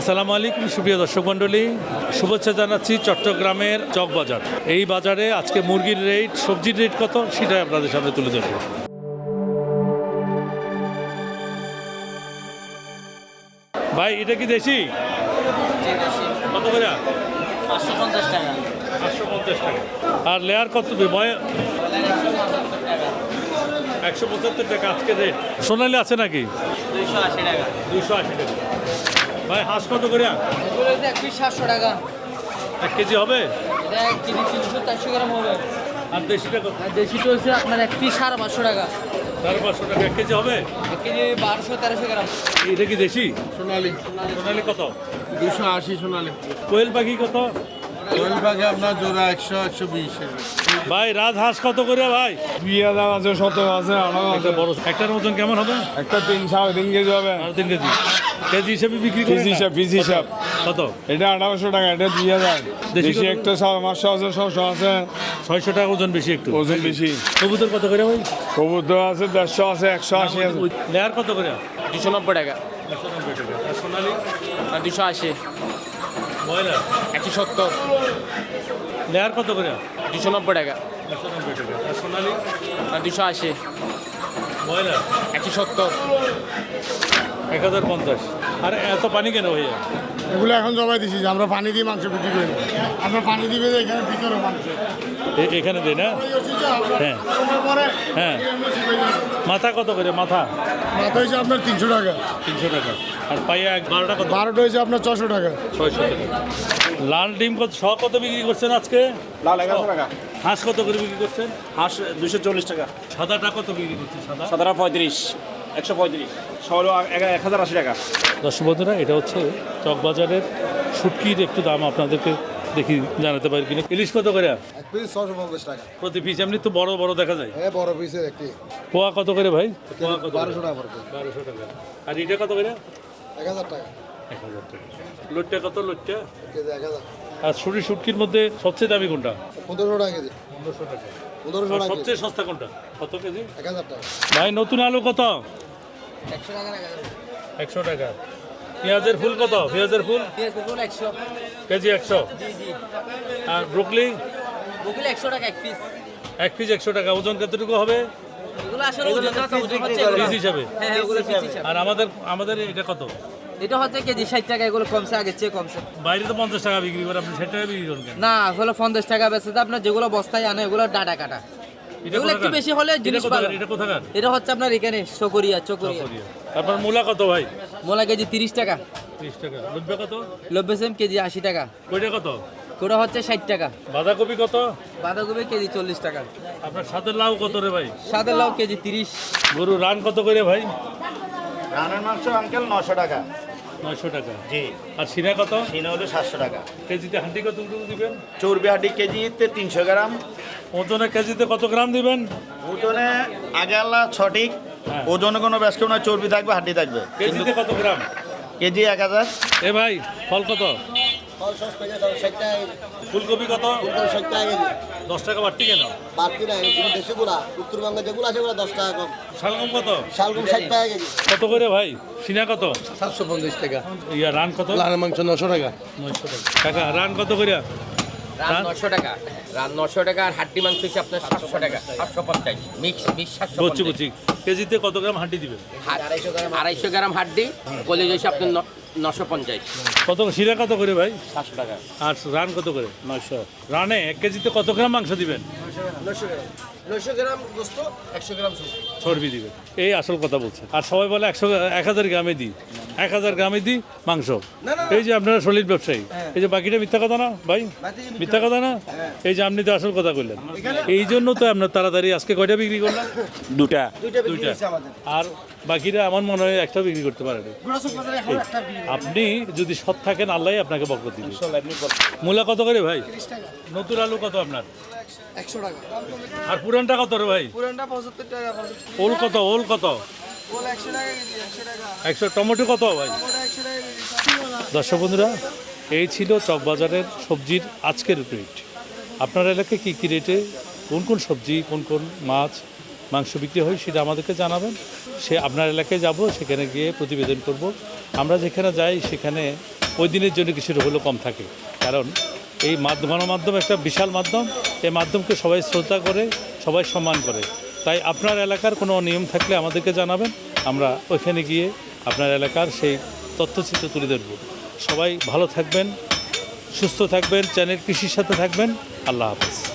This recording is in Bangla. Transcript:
আসসালামু আলাইকুম সুপ্রিয় দর্শক মণ্ডলী। শুভেচ্ছা জানাচ্ছি চট্টগ্রামের চকবাজার এই বাজারে আজকে মুরগির রেট সবজির রেট কত? সেটাই আপনাদের সামনে তুলে ধরবো। ভাই এটা কি দেশি? কত করে? পাঁচশো পঞ্চাশ টাকা। পাঁচশো পঞ্চাশ টাকা। আর লেয়ার কত? একশো পঁচাত্তর টাকা। আজকে রেট সোনালি আছে নাকি? দুইশো আশি টাকা। দুশো আশি টাকা। ভাই হাঁস কত করে? এক পিস সাতশো টাকা। এক কেজি হবে? এক কেজি তিনশো চারশো গ্রাম হবে। আর দেশিটা কত? আর দেশিটা হচ্ছে আপনার এক পিস সাড়ে পাঁচশো টাকা। সাড়ে পাঁচশো টাকা এক কেজি হবে? এক কেজি বারোশো তেরোশো গ্রাম। এটা কি দেশি? সোনালি। সোনালি কত? দুশো আশি সোনালি। কোয়েল পাখি কত? পাখি আপনার জোড়া একশো একশো বিশ ভাই রাজহাঁস কত করে ভাই? দুই হাজার আছে সতেরো আছে একটা আছে। বড় একটার মতন কেমন হবে? একটা তিন সাড়ে তিন কেজি হবে। আর তিন কেজি। কেজি হিসেবে বিক্রি করে পিস হিসাব পিস হিসাব। কত? এটা আঠারোশো টাকা এটা দুই হাজার। দেশি বেশি একটা সাড়ে পাঁচশো আছে ছশো আছে। ছয়শো টাকা ওজন বেশি একটু। ওজন বেশি। কবুতর কত করে ভাই? কবুতর আছে দেড়শো আছে একশো আশি আছে। লেয়ার কত করে? দুশো নব্বই টাকা। একশো নব্বই টাকা। সোনালি? দুশো আশি। ব্রয়লার একশো সত্তর। লেয়ার কত করে? দুশো নব্বই টাকা। নব্বই টাকা। আর সোনালি? দুশো আশি। ব্রয়লার একশো সত্তর। এক হাজার পঞ্চাশ। আর এত পানি কেন ভাইয়া? এগুলো এখন জবাই দিছি যে আমরা পানি দিয়ে মাংস বিক্রি করি। আমরা পানি দিবে যে এখানে ভিতরে মাংস। এখানে দেয় না? হ্যাঁ। হ্যাঁ। মাথা কত করে? মাথা? মাথা হয়েছে আপনার তিনশো টাকা। তিনশো টাকা। আর পাইয়া এক বারোটা কত? বারোটা হয়েছে আপনার ছশো টাকা। ছয়শো টাকা। লাল ডিম কত? শ কত বিক্রি করছেন আজকে? লাল এগারোশো টাকা। হাঁস কত করে বিক্রি করছেন? হাঁস দুশো চল্লিশ টাকা। সাদাটা কত বিক্রি করছেন? সাদা? সাদারা পঁয়ত্রিশ। একশো পঁয়ত্রিশ। ষোলো এক হাজার আশি টাকা। দর্শক বন্ধুরা এটা হচ্ছে চকবাজারের শুটকির একটু দাম আপনাদেরকে দেখি জানাতে পারি কিনা। ইলিশ কত করে? এক পিস ছশো পঞ্চাশ টাকা। প্রতি পিস এমনি তো বড় বড় দেখা যায়। হ্যাঁ বড় পিসের একটি। পোয়া কত করে ভাই? পোয়া কত বারোশো টাকা পড়বে বারোশো টাকা। আর এটা কত করে? এক হাজার টাকা। এক হাজার টাকা। লোটটা কত? লোটটা? এক হাজার। আর ছুরি শুটকির মধ্যে সবচেয়ে দামি কোনটা? পনেরোশো টাকা কেজি। পনেরোশো টাকা। পনেরোশো টাকা সবচেয়ে সস্তা কোনটা? কত কেজি? এক হাজার টাকা। ভাই নতুন আলু কত? একশো টাকা একশো টাকা। পেঁয়াজের ফুল কত? পেঁয়াজের ফুল? বকুল একশো। কেজি একশো। জি জি আর ব্রোকলি বকুল একশো টাকা এক পিস এক পিস একশো টাকা। ওজন কতটুকু হবে? আসলে হ্যাঁ হ্যাঁ, ওগুলো। আর আমাদের আমাদের এটা কত? এটা হচ্ছে কেজি ষাট টাকা এগুলো কমছে আগের চেয়ে কমছে। বাইরে তো পঞ্চাশ টাকা বিক্রি করে আপনি ষাট টাকা বিক্রি করেন না হলো পঞ্চাশ টাকা বেচে তো আপনার যেগুলো বস্তায় আনে এগুলো ডাটা কাটা। এটা এগুলো একটু বেশি হলে জিনিস? এটা কোথাকার? এটা হচ্ছে আপনার এখানে চকরিয়া। চকরিয়া। তারপর মূলা কত ভাই? মোলা কেজি তিরিশ টাকা। ত্রিশ টাকা। লব্বে কত? লব্বে সেম কেজি আশি টাকা। কইটা কত? কোটা হচ্ছে ষাট টাকা। বাঁধাকপি কত? বাঁধাকপি কেজি চল্লিশ টাকা। আপনার সাথে লাউ কত রে ভাই? সাদা লাউ কেজি তিরিশ। গরু রান কত করে ভাই? রানের মাংস আঙ্কেল নশো টাকা। নয়শো টাকা। জি। আর সিনা কত? সিনে হলো সাতশো টাকা। কেজিতে হাঁটি কত দিবেন? চর্বি হাড্ডি কেজিতে তিনশো গ্রাম। ওজনে কেজিতে কত গ্রাম দিবেন? ওজনে আগে আল্লাহ সঠিক। ওজনে কোনো ব্যাস কেউ না চর্বি থাকবে হাড্ডি থাকবে। কেজিতে কত গ্রাম? কেজি এক হাজার। এ ভাই ফল কত? ফুলকপি কত? দশ টাকা বাড়তি কেন? বাড়তি না দেশিগুলা উত্তরবঙ্গে যেগুলো আছে ওগুলো দশ টাকা কম। শালগম কত? শালগম ষাট টাকা কেজি। কত করে ভাই? সিনা কত? সাতশো পঞ্চাশ টাকা। ইয়া রান কত? লাল মাংস নশো টাকা। নয়শো টাকা। টাকা রান কত করে রান নশো টাকা। রান নশো টাকা আর হাড্ডি মাংস হচ্ছে আপনার সাতশো টাকা সাতশো পঞ্চাশ। মিক্স সাতশো কেজিতে কত গ্রাম হাড্ডি দিবেন? আড়াইশো গ্রাম হাড্ডি কলেজ হচ্ছে আপনার ন- নশো পঞ্চাশ। কত সিরা কত করে ভাই? সাতশো টাকা। আর রান কত করে? নয়শো। রানে এক কেজিতে কত গ্রাম মাংস দিবেন? নশো গ্রাম গোস্ত একশো গ্রাম চর্বি দিবে। এই আসল কথা বলছে। আর সবাই বলে একশো এক হাজার গ্রামে দিই। এক হাজার গ্রামে দিই মাংস। এই যে আপনারা সলিড ব্যবসায়ী। এই যে বাকিটা মিথ্যা কথা না ভাই? মিথ্যা কথা। না? এই যে আপনি তো আসল কথা বললেন এই জন্য তো আপনার তাড়াতাড়ি আজকে কয়টা বিক্রি করলাম? দুটা। দুইটা আর বাকিরা আমার মনে হয় একটা বিক্রি করতে পারে আপনি যদি সৎ থাকেন আল্লাহ আপনাকে বকর দিবে। মূলা কত করে ভাই? নতুন আলু কত আপনার? একশো টাকা। আর পুরানটা কত রে ভাই? পুরানটা পঁচাত্তর টাকা ওল কত ওল কত? একশো টমেটো কত ভাই? দর্শক বন্ধুরা এই ছিল চকবাজারের সবজির আজকের রেট। আপনার এলাকায় কী কী রেটে কোন কোন সবজি কোন কোন মাছ মাংস বিক্রি হয়, সেটা আমাদেরকে জানাবেন। সে আপনার এলাকায় যাব, সেখানে গিয়ে প্রতিবেদন করব। আমরা যেখানে যাই, সেখানে ওই দিনের জন্য কিছুটা হলেও কম থাকে। কারণ এই মাধ্যম গণমাধ্যম একটা বিশাল মাধ্যম। এই মাধ্যমকে সবাই শ্রদ্ধা করে, সবাই সম্মান করে। তাই আপনার এলাকার কোনো নিয়ম থাকলে আমাদেরকে জানাবেন। আমরা ওইখানে গিয়ে আপনার এলাকার সেই তথ্যচিত্র তুলে ধরব। সবাই ভালো থাকবেন, সুস্থ থাকবেন, চ্যানেল কৃষির সাথে থাকবেন। আল্লাহ হাফেজ।